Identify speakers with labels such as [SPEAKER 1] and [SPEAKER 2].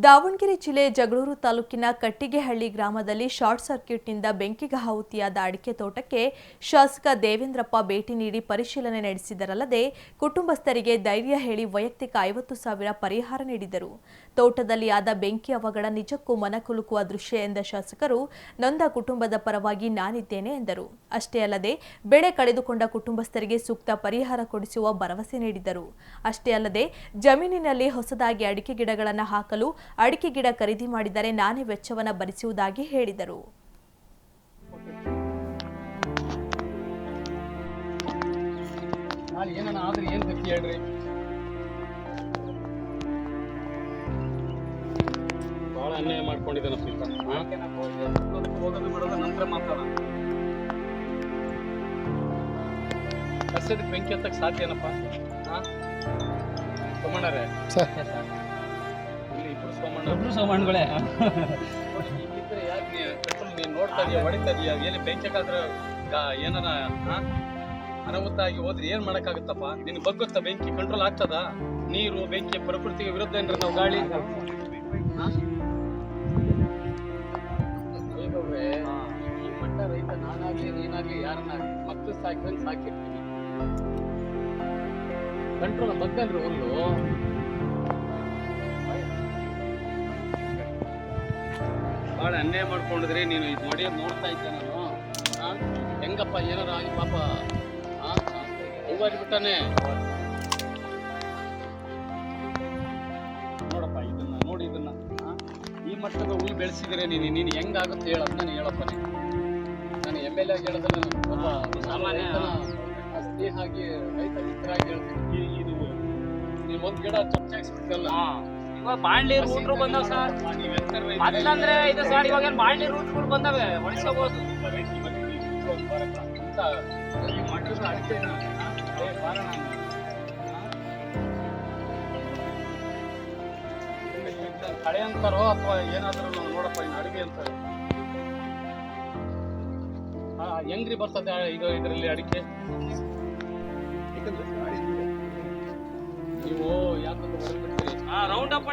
[SPEAKER 1] ದಾವಣಗೆರೆ ಜಿಲ್ಲೆ ಜಗಳೂರು ತಾಲೂಕಿನ ಕಟ್ಟಿಗೆಹಳ್ಳಿ ಗ್ರಾಮದಲ್ಲಿ ಶಾರ್ಟ್ ಸರ್ಕ್ಯೂಟ್ನಿಂದ ಬೆಂಕಿಗೆ ಆಹುತಿಯಾದ ಅಡಿಕೆ ತೋಟಕ್ಕೆ ಶಾಸಕ ದೇವೇಂದ್ರಪ್ಪ ಭೇಟಿ ನೀಡಿ ಪರಿಶೀಲನೆ ನಡೆಸಿದರಲ್ಲದೆ ಕುಟುಂಬಸ್ಥರಿಗೆ ಧೈರ್ಯ ಹೇಳಿ ವೈಯಕ್ತಿಕ ಐವತ್ತು ಸಾವಿರ ಪರಿಹಾರ ನೀಡಿದರು. ತೋಟದಲ್ಲಿ ಆದ ಬೆಂಕಿ ಅವಘಡ ನಿಜಕ್ಕೂ ಮನಕುಲುಕುವ ದೃಶ್ಯ ಎಂದ ಶಾಸಕರು, ನೊಂದ ಕುಟುಂಬದ ಪರವಾಗಿ ನಾನಿದ್ದೇನೆ ಎಂದರು. ಅಷ್ಟೇ ಅಲ್ಲದೆ, ಬೆಳೆ ಕಳೆದುಕೊಂಡ ಕುಟುಂಬಸ್ಥರಿಗೆ ಸೂಕ್ತ ಪರಿಹಾರ ಕೊಡಿಸುವ ಭರವಸೆ ನೀಡಿದರು. ಅಷ್ಟೇ ಅಲ್ಲದೆ, ಜಮೀನಿನಲ್ಲಿ ಹೊಸದಾಗಿ ಅಡಿಕೆ ಗಿಡಗಳನ್ನು ಹಾಕಲು ಅಡಿಕೆ ಗಿಡ ಖರೀದಿ ಮಾಡಿದರೆ ನಾನೇ ವೆಚ್ಚವನ್ನು ಭರಿಸುವುದಾಗಿ ಹೇಳಿದರು.
[SPEAKER 2] ಬೆಂಕಿ ಹತ್ತಕ್ಕೆ ಇಬ್ರು ಸೋಮಣ್ಣ
[SPEAKER 3] ಒಬ್ರು
[SPEAKER 2] ಏನಾನ ಹಾ? ಅನಾಹುತ ಆಗಿ ಹೋದ್ರೆ ಏನ್ ಮಾಡಕ್ಕಾಗತ್ತಪ್ಪ? ನಿನ್ ಬಗ್ಗುತ್ತ ಬೆಂಕಿ ಕಂಟ್ರೋಲ್ ಆಗ್ತದ? ನೀರು ಬೆಂಕಿ ಪ್ರಕೃತಿಗೆ ವಿರುದ್ಧ ಏನ್ರ ನಾವು ಗಾಳಿ? ಈ ಮಟ್ಟ ರೈತ ನಾನಾಗ್ಲಿ ನೀನಾಗ್ಲಿ ಯಾರನ್ನಾಗ್ಲಿ ಮಕ್ಕಳು ಸಾಕಿದ್ರೆ ಸಾಕಿರ್ತೀವಿ. ಕಂಟ್ರೋಲ್ ಬಗ್ಗಲ್ರಿ ಹುಲ್ಲು ಭಾಳ ಅನ್ಯಾಯ ಮಾಡ್ಕೊಂಡಿದ್ರಿ ನೀನು ಇದು ನೋಡಿ ನೋಡ್ತಾ ಇದ್ದೆ ನಾನು? ಹೆಂಗಪ್ಪ ಏನಾರ ಆಗಿ ಪಾಪ. ಹೋಗ್ಬಿಟ್ಟಾನೆ ನೋಡಪ್ಪ ಇದನ್ನ ನೋಡಿ ಇದನ್ನ. ಈ ಮಟ್ಟದ ಹುಲ್ ಬೆಳೆಸಿದ್ರೆ ನೀನು ನೀನು ಹೆಂಗಾಗುತ್ತೆ ಹೇಳಪ್ಪ ನಾನು ಹೇಳಪ್ಪ ನೀನು. ನಾನು ಎಂ ಎಲ್ ಎ ಹೇಳಿದ್ರೆ ಒಬ್ಬ
[SPEAKER 3] ಸಾಮಾನ್ಯ.
[SPEAKER 2] ರೈತನ ಸ್ನೇಹ ಆಗಿ ರೈತ ಮಿತ್ರರಾಗಿ ಹೇಳ್ತೀನಿ. ಇದು ನೀವು ಒಂದು ಗಿಡ ಚೊಚ್ಚಾಗಿಸ್ಬಿಡ್ತಲ್ಲ
[SPEAKER 3] ಇವಾಗ ಬಂದಾವ ಸರ್. ಮೊದ್ಲಂದ್ರೆ ಇದು ಸರ್ ಇವಾಗ ಏನ್ ರೂಟ್ ರೂಟ್ಗಳು ಬಂದಾವೆ ಒಣಸ್ಕೋಬಹುದು
[SPEAKER 2] ಕಳೆ ಅಂತಾರೋ ಅಥವಾ ಏನಾದರೂ ನೋಡಪ್ಪ ಇನ್ನು ಅಡುಗೆ ಅಂತಾರೆ ಆ, ಹೆಂಗ್ರಿ ಬರ್ತದೆ ಇದು ಇದರಲ್ಲಿ ಅಡಿಕೆ? ನೀವು ಯಾಕಂದ್ರೆ
[SPEAKER 3] ರೌಂಡ್ ಅಪ್